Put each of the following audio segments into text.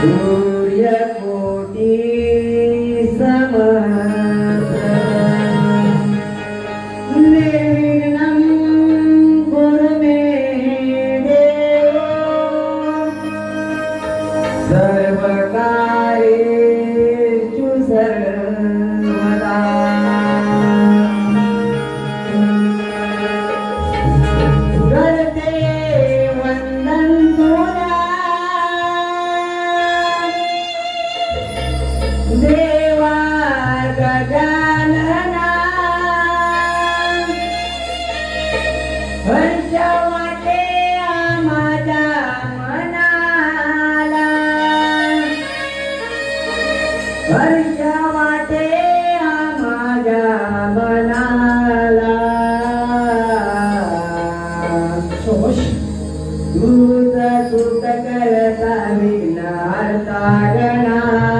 Yeah. देवा गजानना हर्ष माझ्या मनाला। हर्ष वाटे माझ्या मनाला। दूत सुत करता विघ्नार्ता गणा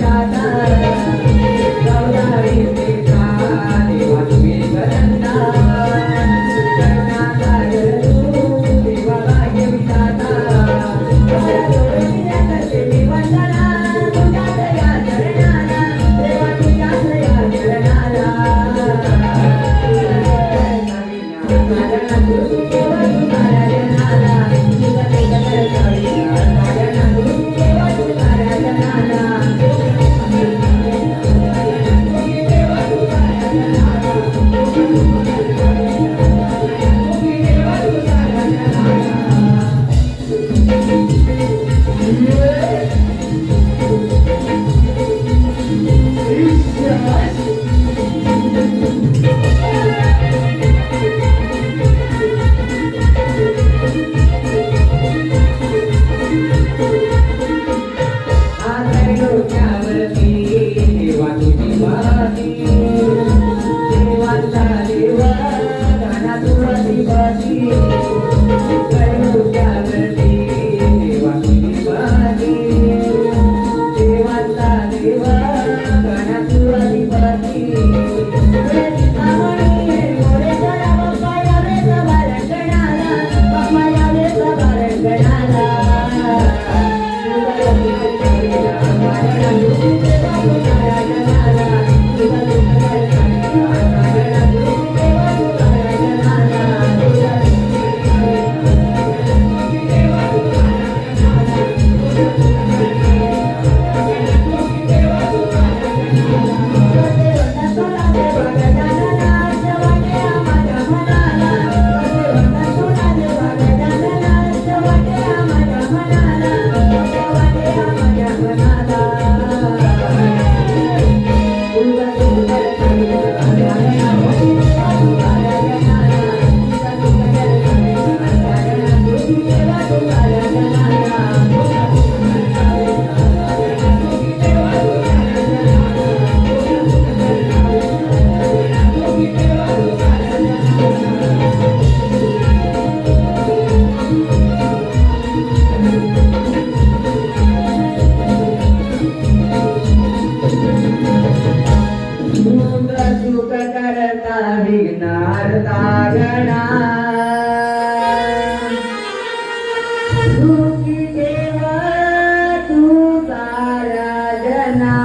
Dada दुखी देवा तू सारा जना